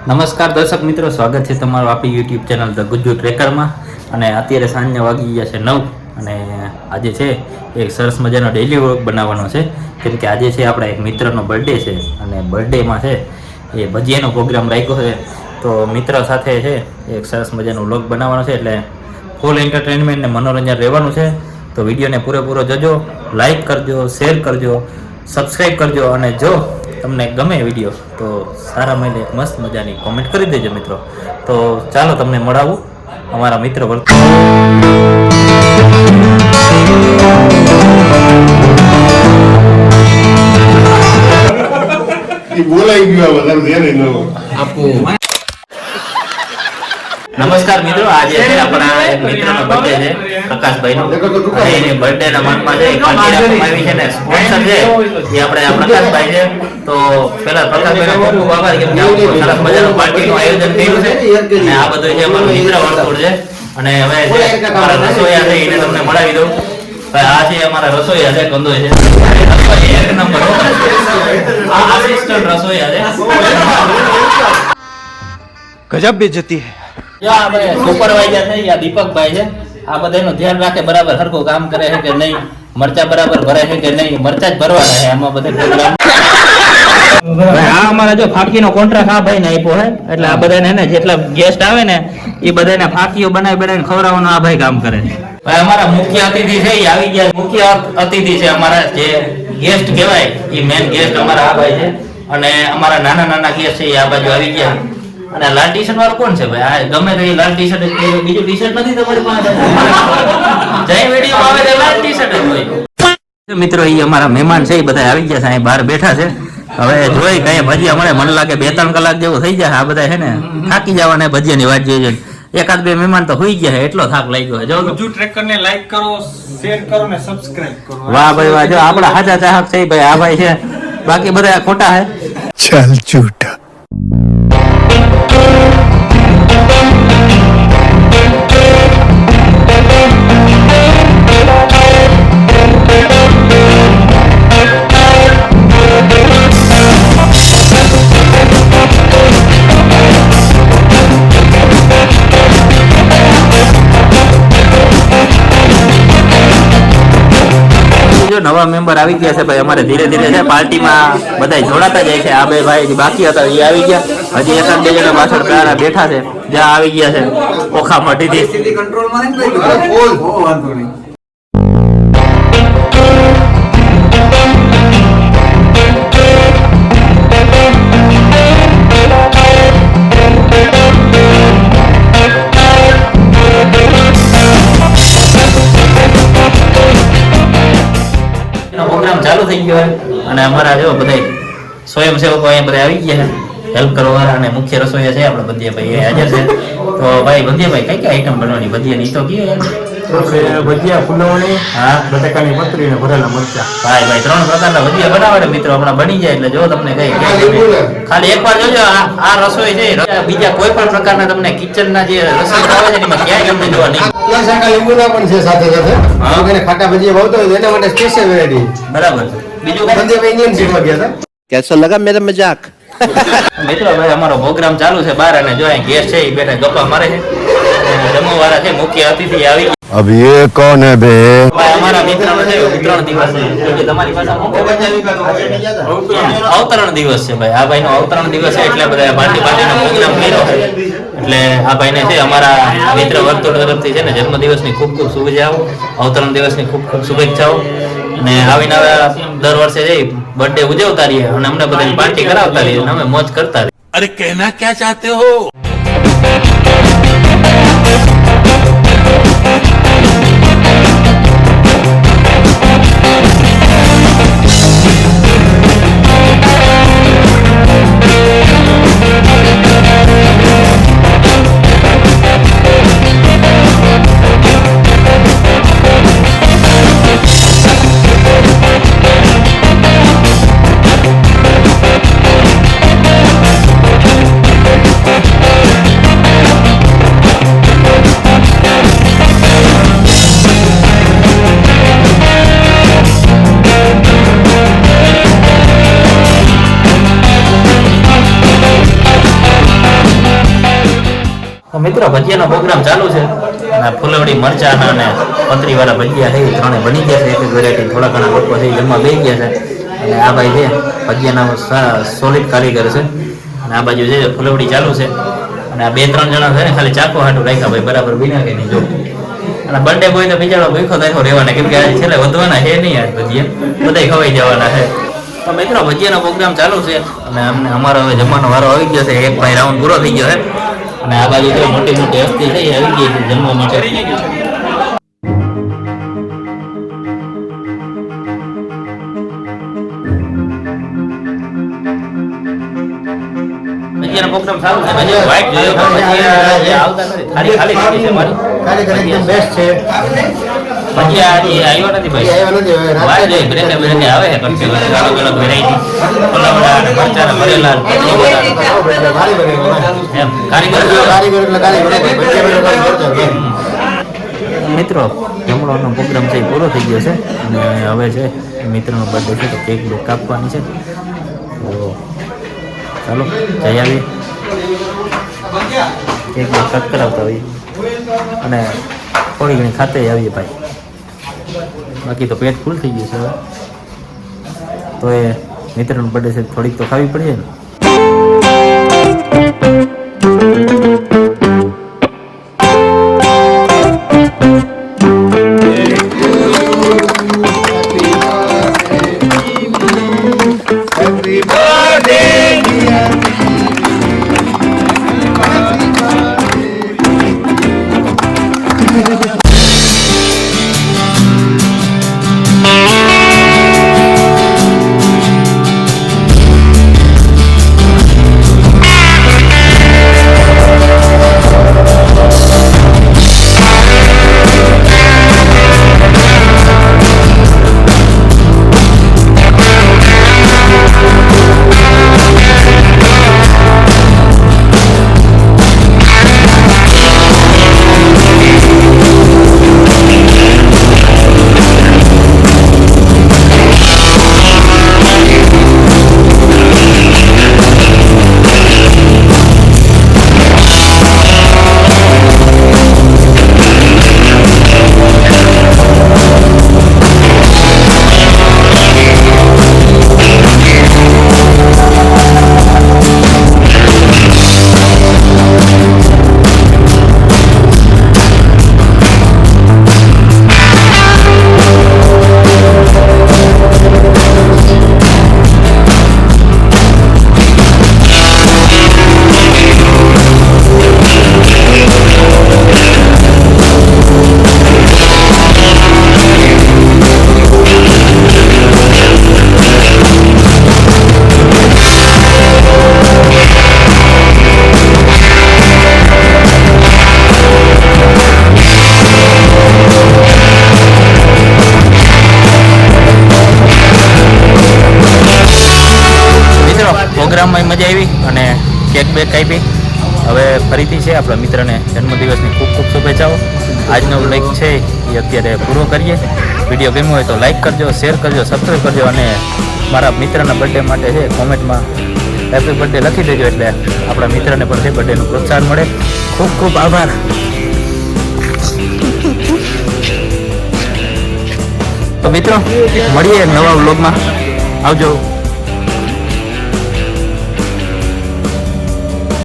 નમસ્કાર દર્શક મિત્રો, સ્વાગત છે તમારું આપણી યુટ્યુબ ચેનલ ધ ગુજ્જુ ટ્રેકરમાં. અને અત્યારે સાંજના વાગી ગયા છે નવ, અને આજે છે એક સરસ મજાનો ડેલી વર્ક બનાવવાનો છે. કેમ કે આજે છે આપણા એક મિત્રનો બર્થડે છે, અને બર્થડેમાં છે એ ભજીયાનો પ્રોગ્રામ રાખ્યો છે. તો મિત્ર સાથે છે એક સરસ મજાનો વ્લોગ બનાવવાનો છે, એટલે ફૂલ એન્ટરટેનમેન્ટ ને મનોરંજન રહેવાનું છે. તો વિડીયોને પૂરેપૂરો જજો લાઈક કરજો શેર કરજો સબસ્ક્રાઈબ કરજો, અને જો તમને ગમે વીડિયો તો સારા મહિને મસ્ત મજાની કોમેન્ટ કરી દેજો મિત્રો. તો ચાલો તમને મળાવું અમારા મિત્ર વર્ગ. બોલાઈ ગયો આ બધા ધ્યાન ન હોય. નમસ્કાર મિત્રો આજે છે આપણા એક મિત્રનો બર્થડે છે પ્રકાશભાઈ નો એને બર્થડે ના મનમાં છે પાર્ટી આવી છે ને સ્પોન્સર છે એ આપણે પ્રકાશભાઈ છે. તો પેલા પ્રકાશભાઈ નો ખૂબ આભાર કેમ કે આવું સરસ મજાનું પાર્ટી નું આયોજન થયું છે. અને આ બધું છે અમારું મિત્ર વર્તુળ છે અને હવે અમારા રસોઈયા છે એને તમને મળાવી દઉં. આ છે અમારા રસોઈયા છે કંદો છે. એક નંબર આ આસિસ્ટન્ટ રસોઈયા છે. ગજબ બેજતી હૈ. સુપરવાઇઝર છે યા દીપકભાઈ છે. આ બધાનું ધ્યાન રાખે બરાબર હરખું કામ કરે છે કે નહીં? મરચા બરાબર ભરે છે કે નહીં? મરચા જ ભરવાના છે આમાં બધે પ્રોગ્રામ આ અમારા જો ફાકીનો કોન્ટ્રાક્ટ આ ભાઈને આપ્યો છે એટલે આ બધાને ને જેટલા ગેસ્ટ આવે ને એ બધાને ફાકીઓ બનાવી બનાવીને ખવડાવવાનો આ ભાઈ કામ કરે ભાઈ અમારા મુખ્ય અતિથિ છે એ આવી ગયા. મુખ્ય અતિથિ છે અમારા જે ગેસ્ટ કહેવાય એ મેન ગેસ્ટ અમારા આ ભાઈ છે. અને અમારા નાના નાના ગેસ્ટ છે એ આ બાજુ આવી ગયા. અને લાલ ટી શર્ટ વાળો કોણ છે ભાઈ? આ ગમે તે લાલ ટી શર્ટ બીજું ટી શર્ટ નથી તમારી પાસે? જય વીડિયો આવે તે લાલ ટી શર્ટ હોય. મિત્રો એ અમારા મહેમાન છે એ બધા આવી ગયા છે અહીં બહાર બેઠા છે. હવે જોઈ કઈ ભજીયા મળે મને લાગે બે ત્રણ કલાક જેવું થઈ જાય આ બધા છે ને થાકી જવાના ભજીયાની વાત જોઈએ એકાદ બે મહેમાન તો હોઈ ગયા એટલો થાક લાગ્યો જો બીજું ટ્રેકર ને લાઈક કરો શેર કરો ને સબસ્ક્રાઇબ કરો. વાહ ભાઈ વાહ જો આપડા સાચા ચાહક છે ભાઈ આ ભાઈ છે. બાકી બધા ખોટા હે ચાલ છૂટા નવા મેમ્બર આવી ગયા છે ભાઈ. અમારે ધીરે ધીરે છે, પાર્ટીમાં બધા જોડાતા જાય છે. આ બે ભાઈ બાકી હતા એ આવી ગયા. હજી એકાદ બે જણા પાછળ પ્યારા બેઠા છે, જ્યાં આવી ગયા છે. ઓખા મટીથી એનો થઈ ગયો અને અમારા જો બધા સ્વયંસેવકો અહીંયા બધા આવી ગયા હેલ્પ કરવા અને મુખ્ય રસોઈયા છે આપણે બંધિયાભાઈ ભાઈ હાજર છે. તો ભાઈ બંધિયાભાઈ કઈ કઈ આઈટમ બનવાની બધી તો કયો યાર? ભજીયા ફૂલવણી હા બટેકાની ત્રણ પ્રકારના ભજીયા બનાવે મિત્રો હમણાં બની જાય તમને કઈ ખાલી એકવાર આ રસોઈ છે બીજા કોઈ પણ પ્રકારના તમને સાથે સાથે. હા. ભજીયા ભાવતો હોય એના માટે સ્પેશિયલ બરાબર બીજું સંજય ભાઈ ઇન્ડિયન સીટમાં ગયા કેસો લગા મેરા મજાક? મિત્રો ભાઈ અમારો પ્રોગ્રામ ચાલુ છે બાર અને જો ગેસ છે એ બેઠા ગપ્પા મારે છે. રમવાવાળા છે મુખ્ય અતિથિ આવી अब ये कौन है बे ભાઈ અમારા મિત્રનો છે ત્રણ દિવસ છે એટલે તમારી પાસે શું કહેવાય? અવતરણ દિવસ છે ભાઈ આ ભાઈનો અવતરણ દિવસ છે એટલે બધા પાર્ટી પાર્ટીનો પ્રોગ્રામ કર્યો છે એટલે આ ભાઈને છે અમારા મિત્ર વર્તુળ તરફથી છે ને જન્મદિવસની ખૂબ ખૂબ શુભેચ્છાઓ અવતરણ દિવસની ખૂબ ખૂબ શુભેચ્છાઓ અને આવીને હવે દર વર્ષે છે બર્થડે ઉજવતા રહીએ અને અમને બધાની પાર્ટી કરાવતા રહીએ અને અમે મોજ કરતા રહીએ अरे कहना क्या चाहते हो મિત્રો, ભજીયાનો પ્રોગ્રામ ચાલુ છે. અને ફુલવડી, મરચાના અને પતરી વાળા ભજીયા છે, એ ત્રણે બની ગયા છે. એક એક વેરાયટી થોડા ઘણા લોકો છે જમવા બે ગયા છે. અને આ ભાઈ છે, ભજીયાના સોલિડ કારીગર છે. અને આ બાજુ છે, ફુલવડી ચાલુ છે. અને આ બે ત્રણ જણા છે ને, ખાલી ચાકો હાટું રાખ્યા ભાઈ, બરાબર બીના કે નહીં, જો. અને બર્થડે બોય તો બિચારો ભૂખો થયો રહેવાના, કેમ કે આજે છેલ્લે વધવાના છે નહીં આજ ભજીયા. બધા ખવાઈ જવાના છે. તો મિત્રો, ભજીયાનો પ્રોગ્રામ ચાલુ છે. અને અમને અમારો હવે જમવાનો વારો આવી ગયો છે. એક ભાઈ રાઉન્ડ પૂરો થઈ ગયો છે. અને આ બાજુ તો મોટી મોટી હસ્તી થઈ આવી ગઈ છે જમવા માટે. પ્રોગ્રામ ચાલુ છે. white જોયો પણ આવતા નથી. ખાલી ખાલી છે મારી. કાર્યકર એકદમ બેસ્ટ છે. ભજીયા આજે આવ્યો નથી ભાઈ. આવ્યો નથી હવે જોઈ બ્રેકે બ્રેકે આવે છે કંપની અલગ અલગ વેરાયટી પલાવડા અને મરચાં ને ભરેલા કારીગર કારીગર એટલે કારીગર. મિત્રો જમણવાનો પ્રોગ્રામ છે એ પૂરો થઈ ગયો છે અને હવે છે મિત્રનો બર્થડે છે તો કેક બેક કાપવાની છે. તો ચાલો જઈ આવીએ કેક બેક કટ કરાવતા હોઈએ. અને થોડી ઘણી ખાતે આવીએ ભાઈ. બાકી તો પેટ ફૂલ થઈ ગયું છે તો એ મિત્રનો બર્થડે છે, થોડીક તો ખાવી પડશે ને. પ્રોગ્રામમાં મજા આવી અને કેક બેક આપી. હવે ફરીથી છે આપણા મિત્રને જન્મદિવસની ખૂબ ખૂબ શુભેચ્છાઓ. આજનો લાઈક છે એ અત્યારે પૂરો કરીએ. વીડિયો ગમ્યો હોય તો લાઈક કરજો, શેર કરજો સબસ્ક્રાઈબ કરજો અને મારા મિત્રના બર્થડે માટે છે કોમેન્ટમાં હેપી બર્થડે લખી દેજો એટલે આપણા મિત્રને પણ છે બર્થડેનું પ્રોત્સાહન મળે. ખૂબ ખૂબ આભાર. તો મિત્રો, મળીએ નવા વ્લોગમાં આવજો.